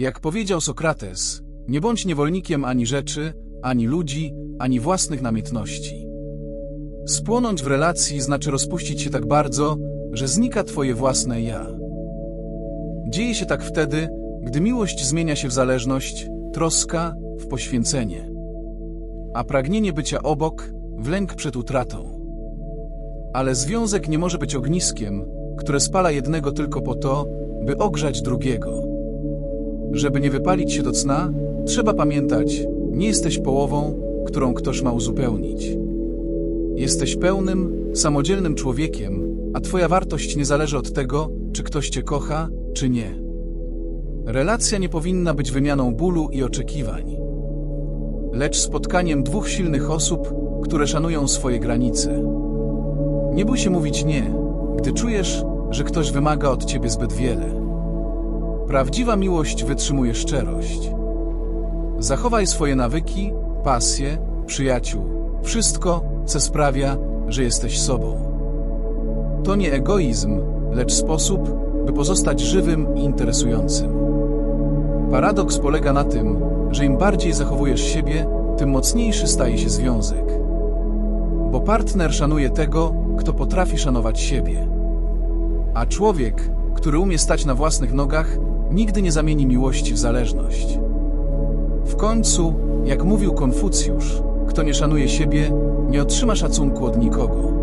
Jak powiedział Sokrates, nie bądź niewolnikiem ani rzeczy, ani ludzi, ani własnych namiętności. Spłonąć w relacji znaczy rozpuścić się tak bardzo, że znika twoje własne ja. Dzieje się tak wtedy, gdy miłość zmienia się w zależność, troska w poświęcenie, a pragnienie bycia obok w lęk przed utratą. Ale związek nie może być ogniskiem, które spala jednego tylko po to, by ogrzać drugiego. Żeby nie wypalić się do cna, trzeba pamiętać, nie jesteś połową, którą ktoś ma uzupełnić. Jesteś pełnym, samodzielnym człowiekiem, a twoja wartość nie zależy od tego, czy ktoś cię kocha, czy nie. Relacja nie powinna być wymianą bólu i oczekiwań, lecz spotkaniem dwóch silnych osób, które szanują swoje granice. Nie bój się mówić nie, gdy czujesz, że ktoś wymaga od ciebie zbyt wiele. Prawdziwa miłość wytrzymuje szczerość. Zachowaj swoje nawyki, pasje, przyjaciół, wszystko, co sprawia, że jesteś sobą. To nie egoizm, lecz sposób, by pozostać żywym i interesującym. Paradoks polega na tym, że im bardziej zachowujesz siebie, tym mocniejszy staje się związek. Bo partner szanuje tego, kto potrafi szanować siebie. A człowiek, który umie stać na własnych nogach, nigdy nie zamieni miłości w zależność. W końcu, jak mówił Konfucjusz, kto nie szanuje siebie, nie otrzyma szacunku od nikogo.